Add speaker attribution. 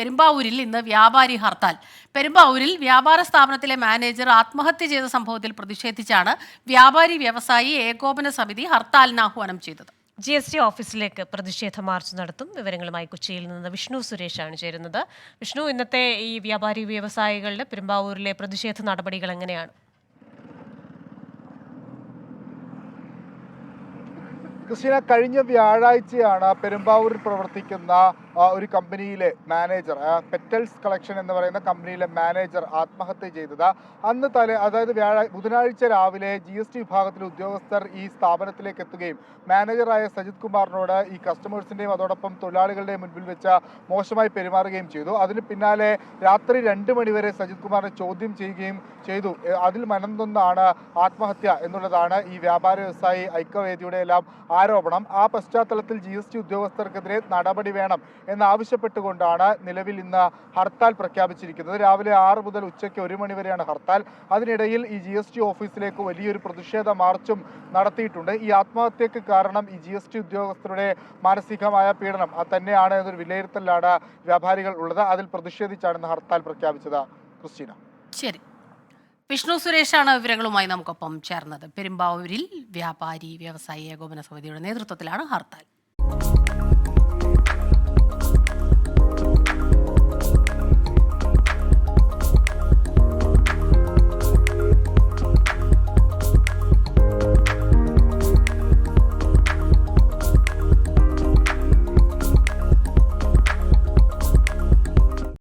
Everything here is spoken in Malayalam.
Speaker 1: പെരുമ്പാവൂരിൽ ഇന്ന് വ്യാപാരി ഹർത്താൽ. പെരുമ്പാവൂരിൽ വ്യാപാര സ്ഥാപനത്തിലെ മാനേജർ ആത്മഹത്യ ചെയ്ത സംഭവത്തിൽ പ്രതിഷേധിച്ചാണ് വ്യാപാരി വ്യവസായി ഏകോപന സമിതി ഹർത്താലിന് ആഹ്വാനം ചെയ്തത്.
Speaker 2: ജി എസ് ടി ഓഫീസിലേക്ക് പ്രതിഷേധ മാർച്ച് നടത്തും. വിവരങ്ങളുമായി കൊച്ചിയിൽ നിന്ന് വിഷ്ണു സുരേഷാണ് ചേരുന്നത്. വിഷ്ണു ഇന്നത്തെ ഈ വ്യാപാരി വ്യവസായികളുടെ പെരുമ്പാവൂരിലെ പ്രതിഷേധ നടപടികൾ എങ്ങനെയാണ്?
Speaker 3: ക്രിസ്റ്റീന കഴിഞ്ഞ വ്യാഴാഴ്ചയാണ് പെരുമ്പാവൂരിൽ പ്രവർത്തിക്കുന്ന ഒരു കമ്പനിയിലെ മാനേജർ പെറ്റൽസ് കളക്ഷൻ എന്ന് പറയുന്ന കമ്പനിയിലെ മാനേജർ ആത്മഹത്യ ചെയ്തത്. അന്ന് തലേ അതായത് വ്യാഴ ബുധനാഴ്ച രാവിലെ ജി എസ് ടി വിഭാഗത്തിലെ ഉദ്യോഗസ്ഥർ ഈ സ്ഥാപനത്തിലേക്ക് എത്തുകയും മാനേജറായ സജിത് കുമാറിനോട് ഈ കസ്റ്റമേഴ്സിന്റെയും അതോടൊപ്പം തൊഴിലാളികളുടെയും മുൻപിൽ വെച്ച് മോശമായി പെരുമാറുകയും ചെയ്തു. അതിന് പിന്നാലെ രാത്രി രണ്ട് മണിവരെ സജിത് കുമാറിനെ ചോദ്യം ചെയ്യുകയും ചെയ്തു. അതിൽ മനംതൊന്നാണ് ആത്മഹത്യ എന്നുള്ളതാണ് ഈ വ്യാപാര വ്യവസായി ഐക്യവേദിയുടെ എല്ലാം ആരോപണം. ആ പശ്ചാത്തലത്തിൽ ജി ഉദ്യോഗസ്ഥർക്കെതിരെ നടപടി വേണം എന്നാവശ്യപ്പെട്ടുകൊണ്ടാണ് നിലവിൽ ഇന്ന് ഹർത്താൽ പ്രഖ്യാപിച്ചിരിക്കുന്നത്. രാവിലെ ആറ് മുതൽ ഉച്ചയ്ക്ക് ഒരു മണി വരെയാണ് ഹർത്താൽ. അതിനിടയിൽ ഈ ജി എസ് ടി ഓഫീസിലേക്ക് വലിയൊരു പ്രതിഷേധ മാർച്ചും നടത്തിയിട്ടുണ്ട്. ഈ ആത്മഹത്യക്ക് കാരണം ഈ ജി എസ് ടി ഉദ്യോഗസ്ഥരുടെ മാനസികമായ പീഡനം. അത് തന്നെയാണ് എന്നൊരു വിലയിരുത്തലാണ് വ്യാപാരികൾ ഉള്ളത്. അതിൽ പ്രതിഷേധിച്ചാണ് ഇന്ന് ഹർത്താൽ പ്രഖ്യാപിച്ചത് ക്രിസ്റ്റീന.
Speaker 1: ശരി. വിഷ്ണു സുരേഷാണ് വിവരങ്ങളുമായി നമുക്കൊപ്പം ചേർന്നത്. പെരുമ്പാവൂരിൽ വ്യാപാരി വ്യവസായി ഏകോപന സമിതിയുടെ നേതൃത്വത്തിലാണ് ഹർത്താൽ.